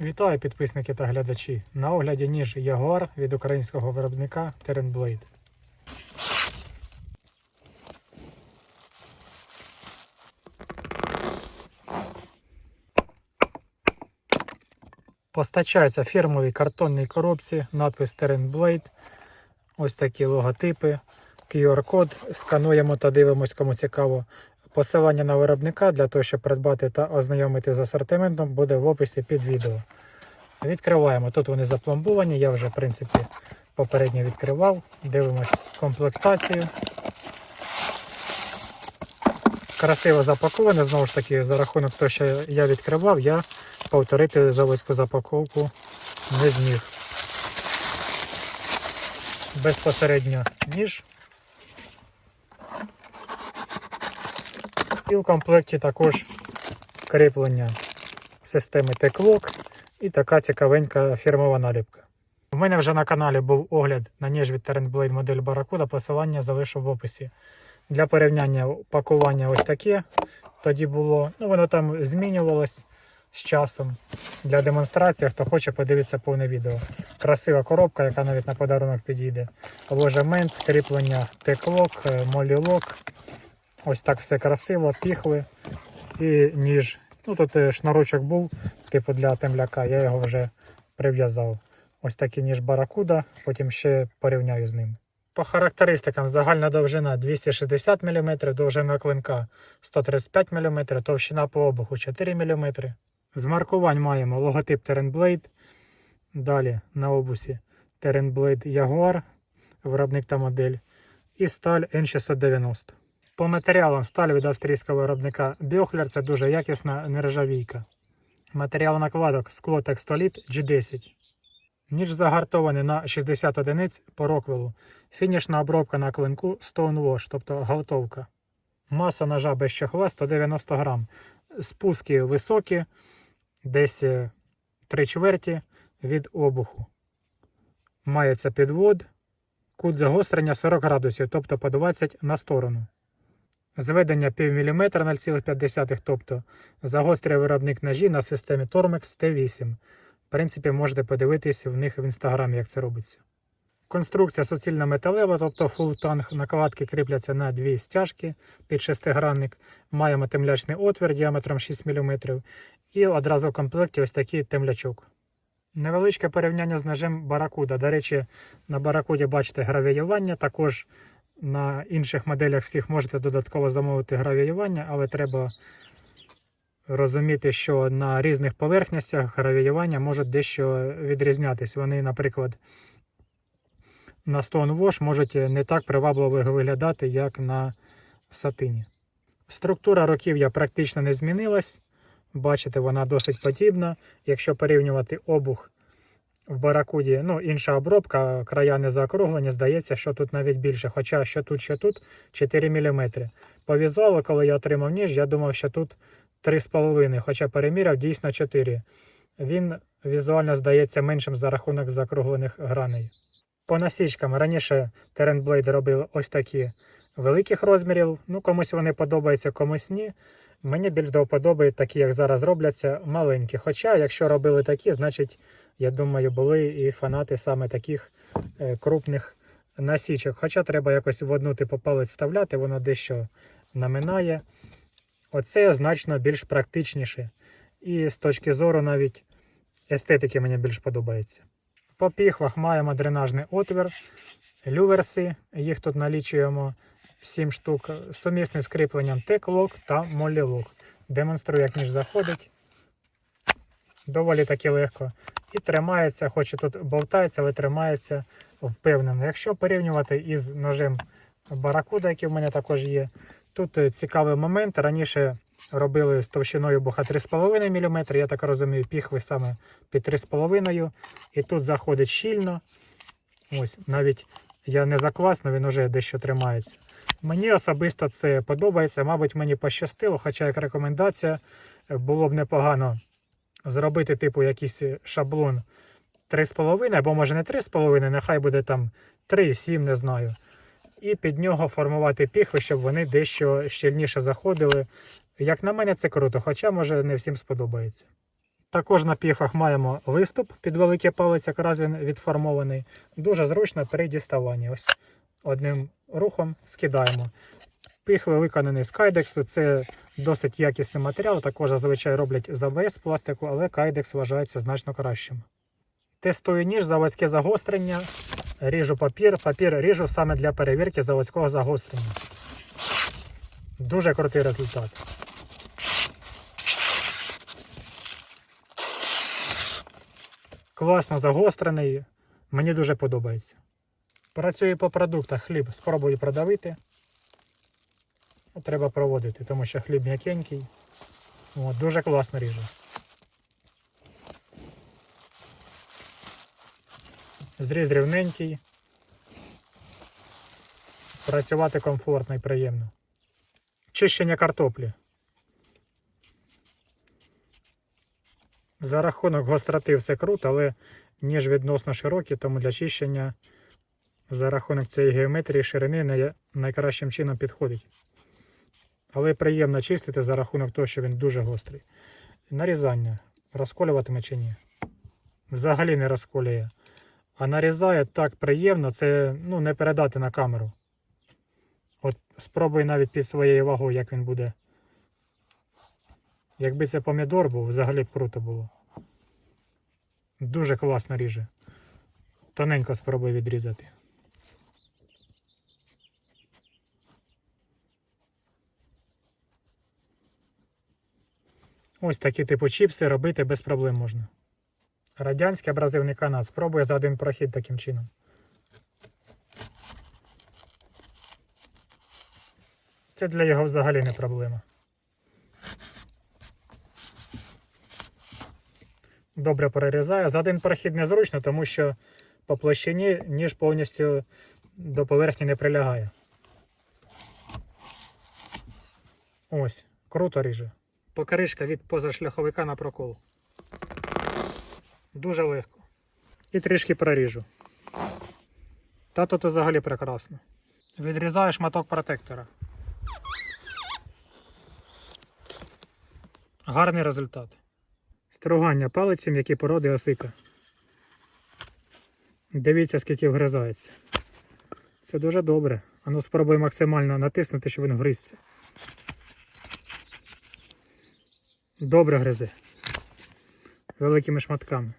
Вітаю підписники та глядачі. На огляді ніж Ягуар від українського виробника Terran Blade. Постачається в фірмовій картонній коробці, надпис Terran Ось такі логотипи, QR-код. Скануємо та дивимось, кому цікаво. Посилання на виробника для того, щоб придбати та ознайомити з асортиментом, буде в описі під відео. Відкриваємо. Тут вони запломбовані, я вже, в принципі, попередньо відкривав. Дивимось комплектацію. Красиво запаковане, знову ж таки, за рахунок того, що я відкривав, я повторити заводську запаковку не зміг. Безпосередньо ніж. І в комплекті також кріплення системи Теклок і така цікавенька фірмова наліпка. У мене вже на каналі був огляд на ніж від Terran модель Barracuda, посилання залишу в описі. Для порівняння пакування ось таке тоді було. Ну, воно там змінювалось з часом. Для демонстрації, хто хоче, подивитися повне відео. Красива коробка, яка навіть на подарунок підійде. Ложемент, кріплення теклок, молілок. Ось так все красиво, піхви і ніж. Ну тут шнурочок був, типу для темляка, я його вже прив'язав. Ось такий ніж баракуда, потім ще порівняю з ним. По характеристикам загальна довжина 260 мм, довжина клинка 135 мм, товщина по обуху 4 мм. З маркувань маємо логотип Terran Blade. Далі на обусі Terran Blade Jaguar, виробник та модель. І сталь N690. По матеріалам сталь від австрійського виробника Biochler це дуже якісна нержавійка. Матеріал накладок скло текстоліт G10. Ніж загартований на 60 одиниць по роквелу. Фінішна обробка на клинку Stone Wash, тобто галтовка. Маса ножа без чохла 190 грам. Спуски високі, десь 3 чверті від обуху. Мається підвод, кут загострення 40 градусів, тобто по 20 на сторону. Зведення пів міліметра 0,5, тобто загострює виробник ножі на системі Tormex T8. В принципі, можете подивитись в них в інстаграмі, як це робиться. Конструкція суцільна металева, тобто full танк накладки кріпляться на дві стяжки під шестигранник. Маємо темлячний отвір діаметром 6 мм і одразу в комплекті ось такий темлячок. Невеличке порівняння з ножем Баракуда. До речі, на Баракуді бачите гравіювання. Також на інших моделях всіх можете додатково замовити гравіювання, але треба розуміти, що на різних поверхностях гравіювання можуть дещо відрізнятись. Вони, наприклад, на Stone Wash можуть не так привабливо виглядати, як на сатині. Структура руків'я практично не змінилась. Бачите, вона досить подібна. Якщо порівнювати обух в баракуді, ну, інша обробка, края не заокруглені, здається, що тут навіть більше. Хоча що тут, що тут 4 мм. По візуалу, коли я отримав ніж, я думав, що тут 3,5, хоча переміряв дійсно 4. Він візуально здається меншим за рахунок закруглених граней. По насічкам раніше Blade робив ось такі великих розмірів. Ну, комусь вони подобаються, комусь ні. Мені більш до вподоби такі, як зараз робляться, маленькі. Хоча, якщо робили такі, значить, я думаю, були і фанати саме таких е, крупних насічок. Хоча треба якось в одну типу палець вставляти, воно дещо наминає. Оце значно більш практичніше. І з точки зору навіть естетики мені більш подобається. По піхвах маємо дренажний отвір, люверси, їх тут налічуємо 7 штук, сумісний з кріпленням теклок та молілок. Демонструю, як ніж заходить. Доволі таки легко. І тримається, хоч і тут болтається, але тримається впевнено. Якщо порівнювати із ножем Баракуда, який в мене також є, тут е, цікавий момент. Раніше робили з товщиною буха 3,5 мм, я так розумію, піхви саме під 3,5 І тут заходить щільно. Ось, навіть я не заклас, але він вже дещо тримається. Мені особисто це подобається. Мабуть, мені пощастило, хоча як рекомендація було б непогано зробити, типу, якийсь шаблон 3,5, або може не 3,5, нехай буде там 3,7, не знаю. І під нього формувати піхви, щоб вони дещо щільніше заходили. Як на мене, це круто, хоча може не всім сподобається. Також на піхах маємо виступ під великий палець, якраз він відформований. Дуже зручно при діставанні. Ось одним рухом скидаємо. Піхви виконаний з кайдексу. Це досить якісний матеріал. Також зазвичай роблять з АБС пластику, але кайдекс вважається значно кращим. Тестую ніж, заводське загострення. Ріжу папір. Папір ріжу саме для перевірки заводського загострення. Дуже крутий результат. Класно загострений. Мені дуже подобається. Працюю по продуктах. Хліб спробую продавити. Треба проводити, тому що хліб м'якенький. От, дуже класно ріже. Зріз рівненький. Працювати комфортно і приємно. Чищення картоплі. За рахунок гостроти все круто, але ніж відносно широкий, тому для чищення за рахунок цієї геометрії ширини найкращим чином підходить. Але приємно чистити за рахунок того, що він дуже гострий. Нарізання. Розколюватиме чи ні? Взагалі не розколює. А нарізає так приємно, це ну, не передати на камеру. От спробуй навіть під своєю вагою, як він буде. Якби це помідор був, взагалі б круто було. Дуже класно ріже. Тоненько спробуй відрізати. Ось такі типу чіпси робити без проблем можна. Радянський абразивний канат. Спробує за один прохід таким чином. Це для його взагалі не проблема. Добре перерізає. За один прохід незручно, тому що по площині ніж повністю до поверхні не прилягає. Ось, круто ріже. Покришка від позашляховика на прокол. Дуже легко. І трішки проріжу. Та тут взагалі прекрасно. Відрізаю шматок протектора. Гарний результат. Стругання палицем, які породи осика. Дивіться, скільки вгризається. Це дуже добре. Ану спробуй максимально натиснути, щоб він вгризся. Добре гризе. Великими шматками.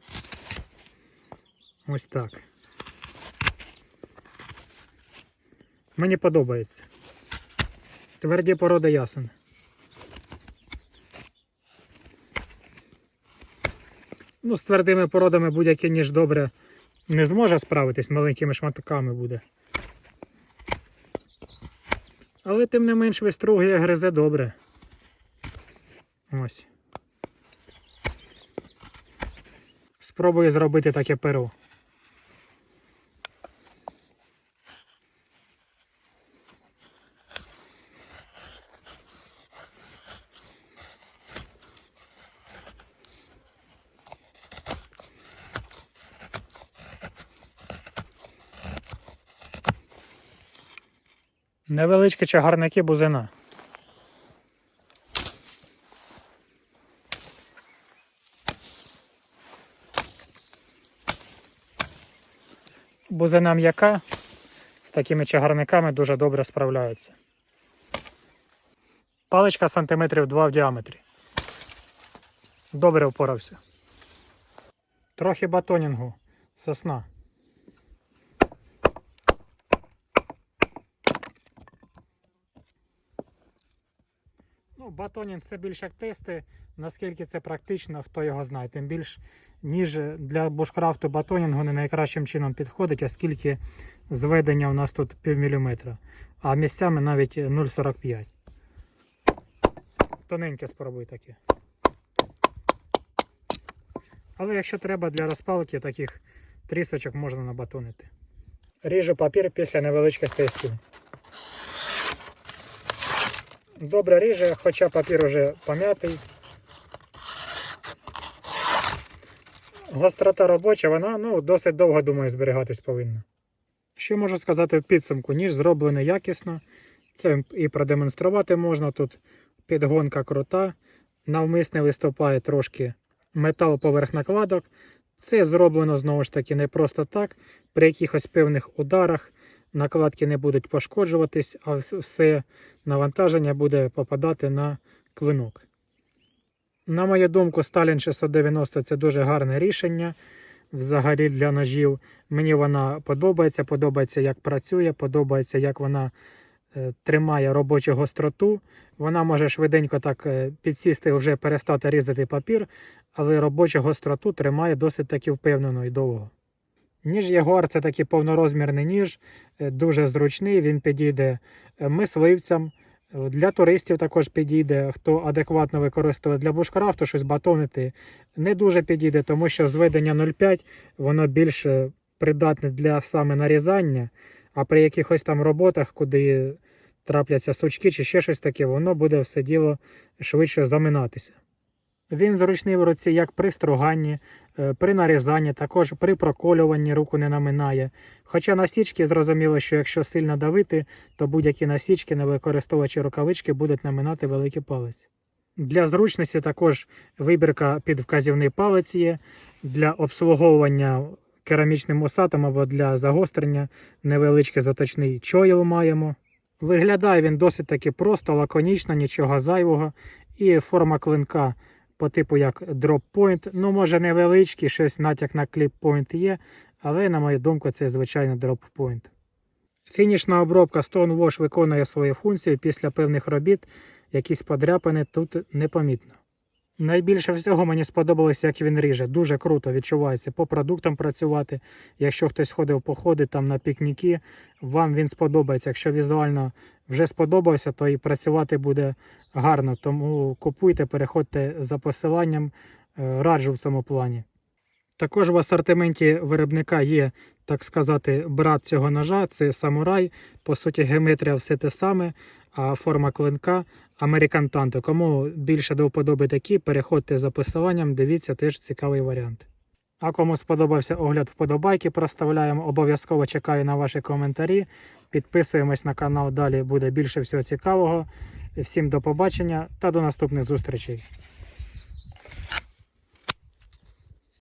Ось так. Мені подобається. Тверді породи ясен. Ну, з твердими породами будь-який ніж добре не зможе справитись, маленькими шматками буде. Але тим не менш вистругує гризе добре. Ось. Спробую зробити таке перо. Невеличкі чагарники бузина. Бузина м'яка з такими чагарниками дуже добре справляється. Паличка сантиметрів 2 в діаметрі. Добре впорався. Трохи батонінгу. Сосна. Ну, батонінг це більш як тести. Наскільки це практично, хто його знає. Тим більш ніж для бушкрафту батонінгу не найкращим чином підходить, оскільки зведення у нас тут пів міліметра, а місцями навіть 0,45. Тоненьке спробуй таке. Але якщо треба для розпалки таких трісочок можна набатонити. Ріжу папір після невеличких тестів. Добре ріже, хоча папір уже пом'ятий. Гострота робоча, вона ну, досить довго, думаю, зберігатись повинна. Що можу сказати в підсумку? Ніж зроблений якісно. Це і продемонструвати можна. Тут підгонка крута. Навмисне виступає трошки метал поверх накладок. Це зроблено знову ж таки не просто так. При якихось певних ударах накладки не будуть пошкоджуватись, а все навантаження буде попадати на клинок. На мою думку, Stalin 690 це дуже гарне рішення взагалі для ножів. Мені вона подобається, подобається, як працює, подобається, як вона е, тримає робочу гостроту. Вона може швиденько так е, підсісти, вже перестати різати папір, але робочу гостроту тримає досить таки впевнено і довго. Ніж Ягуар це такий повнорозмірний ніж, е, дуже зручний, він підійде мисливцям. Е, Для туристів також підійде, хто адекватно використовує для бушкрафту щось батонити, не дуже підійде, тому що зведення 0,5 воно більше придатне для саме нарізання, а при якихось там роботах, куди трапляться сучки чи ще щось таке, воно буде все діло швидше заминатися. Він зручний в руці як при струганні, е, при нарізанні, також при проколюванні руку не наминає. Хоча насічки зрозуміло, що якщо сильно давити, то будь-які насічки, не використовуючи рукавички, будуть наминати великий палець. Для зручності також вибірка під вказівний палець є для обслуговування керамічним осатом або для загострення невеличкий заточний чоїл маємо. Виглядає він досить таки просто, лаконічно, нічого зайвого. І форма клинка по типу як point. Ну, може невеличкий, щось натяк на point є, але, на мою думку, це звичайно point. Фінішна обробка Stone Wash виконує свою функцію після певних робіт, якісь подряпини тут непомітно. Найбільше всього мені сподобалось, як він ріже. Дуже круто відчувається по продуктам працювати. Якщо хтось ходив походи там на пікніки, вам він сподобається. Якщо візуально вже сподобався, то і працювати буде гарно. Тому купуйте, переходьте за посиланням, е, раджу в цьому плані. Також в асортименті виробника є, так сказати, брат цього ножа, це самурай. По суті, геометрія все те саме, форма клинка American Tanto. Кому більше до вподоби такі, переходьте за посиланням, дивіться теж цікавий варіант. А кому сподобався огляд вподобайки, проставляємо. Обов'язково чекаю на ваші коментарі. Підписуємось на канал, далі буде більше всього цікавого. Всім до побачення та до наступних зустрічей.